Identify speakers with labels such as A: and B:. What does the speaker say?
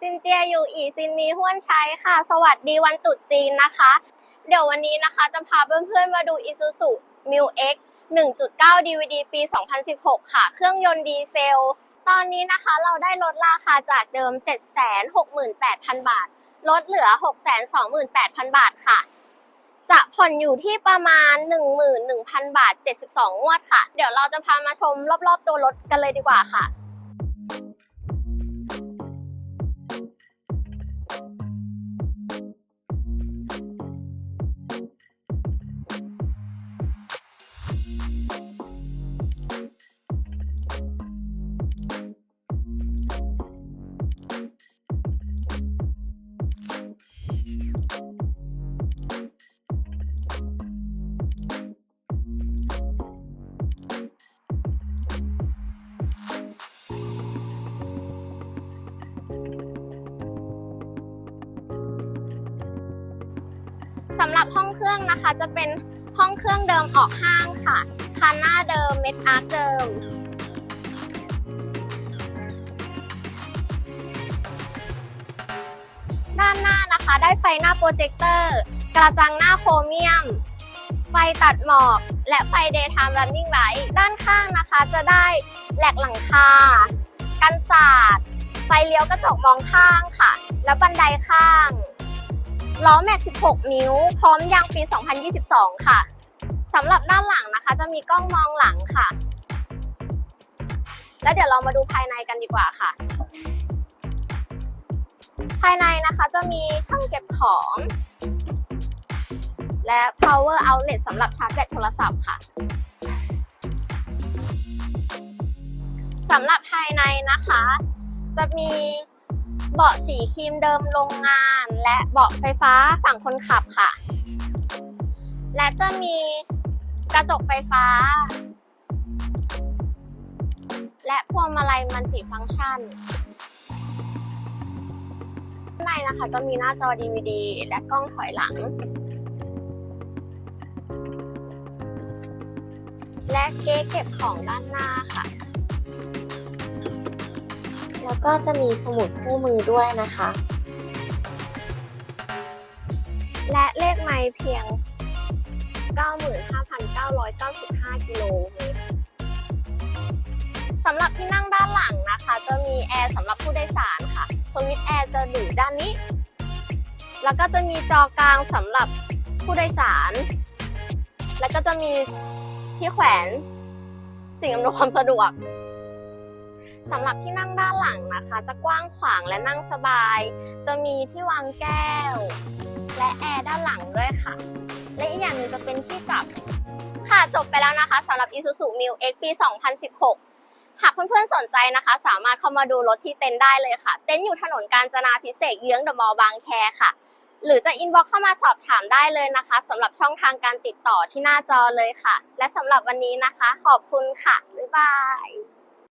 A: ซินเจียอยู่อีซินนีห้วนชัยค่ะ สวัสดีวันตรุษจีนนะคะ เดี๋ยววันนี้นะคะจะพาเพื่อนๆมาดู Isuzu m i l X 1.9 DVD ปี 2016 ค่ะ เครื่องยนต์ดีเซล ตอนนี้นะคะเราได้ลดราคาจากเดิม 768,000 บาท ลดเหลือ 628,000 บาทค่ะ จะผ่อนอยู่ที่ประมาณ 11,000 บาท 72 งวดค่ะ เดี๋ยวเราจะพามาชมรอบๆตัวรถกันเลยดีกว่าค่ะ สำหรับห้องเครื่องนะคะจะเป็นห้องเครื่องเดิมออกห้างค่ะคันหน้าเดิมเม็ดอาร์คเดิม ด้านหน้านะคะได้ไฟหน้าโปรเจคเตอร์ กระจังหน้าโครเมียม ไฟตัดหมอก และไฟ daytime running light ด้านข้างนะคะจะได้แหลกหลังคา กันศาสตร์ไฟเลี้ยวกระจกมองข้างค่ะ และบันไดข้าง ล้อแม็ก 16 นิ้ว พร้อมยางปี 2022 ค่ะสำหรับด้านหลังนะคะ จะมีกล้องมองหลังค่ะ แล้วเดี๋ยวเรามาดูภายในกันดีกว่าค่ะ ภายในนะคะจะมีช่องเก็บของ และ power outlet สำหรับชาร์จแบตโทรศัพท์ค่ะสำหรับภายในนะคะ จะมี เบาะสีครีมเดิมโรงงาน และเบาะไฟฟ้าฝั่งคนขับค่ะ และจะมีกระจกไฟฟ้า และพวงมาลัยมันติฟังก์ชันข้างในนะคะจะมีหน้าจอ DVD และกล้องถอยหลัง และเก๊เก็บของด้านหน้าค่ะ แล้วก็จะมีสมุดคู่มือด้วยนะคะ และเลขไมล์เพียง 95,995 กิโลเมตรสำหรับที่นั่งด้านหลังนะคะ จะมีแอร์สำหรับผู้โดยสารค่ะสวิตแอร์จะอยู่ด้านนี้ แล้วก็จะมีจอกลางสำหรับผู้โดยสาร แล้วก็จะมีที่แขวนสิ่งอำนวยความสะดวก สำหรับที่นั่งด้านหลังนะคะ จะกว้างขวางและนั่งสบาย จะมีที่วางแก้ว และแอร์ด้านหลังด้วยค่ะ และอีกอย่างหนึ่งจะเป็นที่จับ ค่ะจบไปแล้วนะคะสำหรับ Isuzu m i l X ปี 2016 หากเพื่อนๆสนใจนะคะ สามารถเข้ามาดูรถที่เต็นได้เลยค่ะ เต็นอยู่ถนนกาญจนาพิเศษกเยื้องเดอะมอลล์บางแคค่ะ หรือจะอินบ็อกเข้ามาสอบถามได้เลยนะคะสำหรับช่องทางการติดต่อที่หน้าจอเลยค่ะ และสำหรับวันนี้นะคะ ขอบคุณค่ะบ๊ายบาย